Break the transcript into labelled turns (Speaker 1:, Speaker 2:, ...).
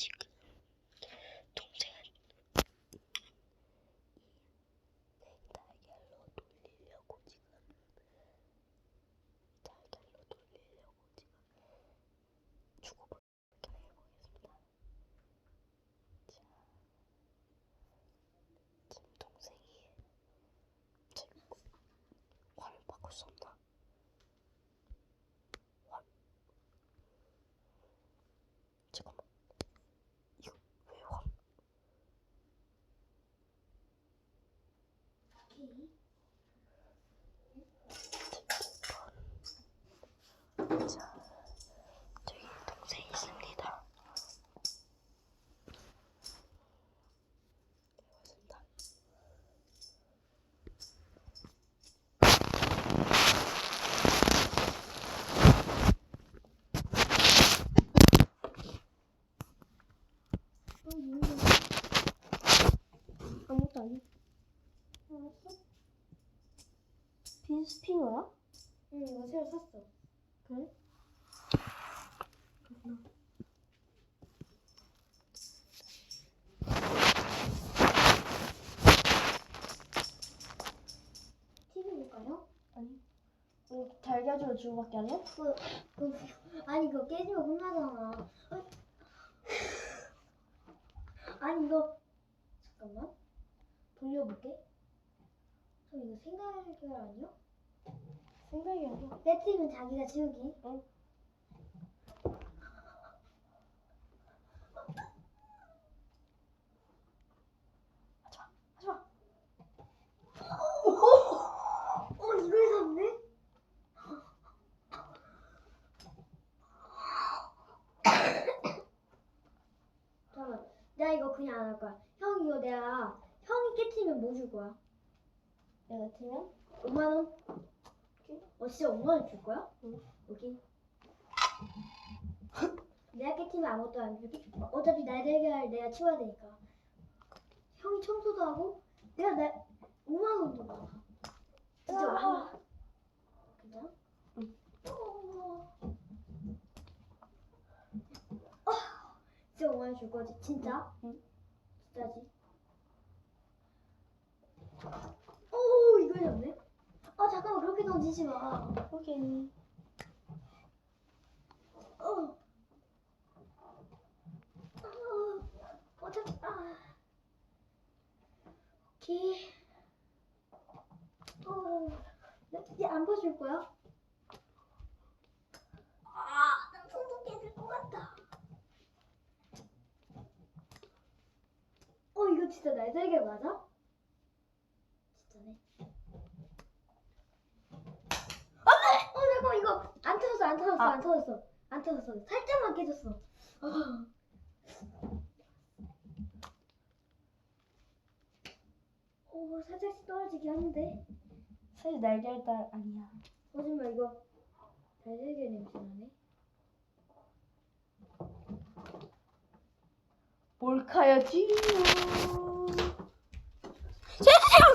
Speaker 1: 지금 동생은 이 달걀로 돌리려고 지금 달걀로 돌리려고 지금 주고받기 해보겠습니다. 자, 지금 동생이 지금 화를 바꿀 수 없나? 화 잠깐만 이거 왜 화? 자, 저기 동생이 있습니다. 맞습니다.
Speaker 2: 아무것도. 알았어? 빈스피너야?
Speaker 3: 응, 이거 새로 샀어.
Speaker 2: 그래?
Speaker 3: TV 볼까요?
Speaker 2: 아니. 어, 달걀주로 주고밖에 안 해?
Speaker 3: 그, 그, 아니, 그거 깨지면 혼나잖아. 어? 아니, 이거, 잠깐만. 돌려볼게. 그럼 이거 생각결 아니야?
Speaker 2: 생각이 안 나.
Speaker 3: 배트면 자기가 지우기.
Speaker 2: 응. 하지마, 하지마.
Speaker 3: 어, 이걸 샀네? 잠깐만. 내가 이거 그냥 안 할 거야. 형, 이거 내가, 형이 깨트리면 뭐 줄 거야?
Speaker 2: 내가 틀면?
Speaker 3: 5만 원? 어, 진짜 5만 원 줄 거야?
Speaker 2: 응.
Speaker 3: 여기. 내가 깨트리면 아무것도 안 줄게. 어, 어차피 날 대결 내가 치워야 되니까. 형이 청소도 하고, 내가 내 5만원 줘 봐. 진짜
Speaker 2: 아.
Speaker 3: 와. 괜찮아?
Speaker 2: 응.
Speaker 3: 어. 어. 진짜 5만원 줄 거지? 진짜?
Speaker 2: 응.
Speaker 3: 진짜지? 오, 이걸 잡네? 아, 잠깐만, 그렇게 던지지 마.
Speaker 2: 오케이.
Speaker 3: 어. 어. 어, 잠 아. 오케이. 어. 얘안 봐줄 거야? 아, 나 손도 깨질 것 같다. 어, 이거 진짜 날달걀 맞아? 진짜네. 어, 잠깐만, 이거 안 터졌어, 안 터졌어,
Speaker 2: 아.
Speaker 3: 안 터졌어. 안 터졌어. 살짝만 깨졌어. 아. 오, 살짝씩 떨어지긴 하는데.
Speaker 2: 사실 날개달 아니야.
Speaker 3: 거짓말, 이거 달걀 냄새 나네.
Speaker 2: 몰카야지.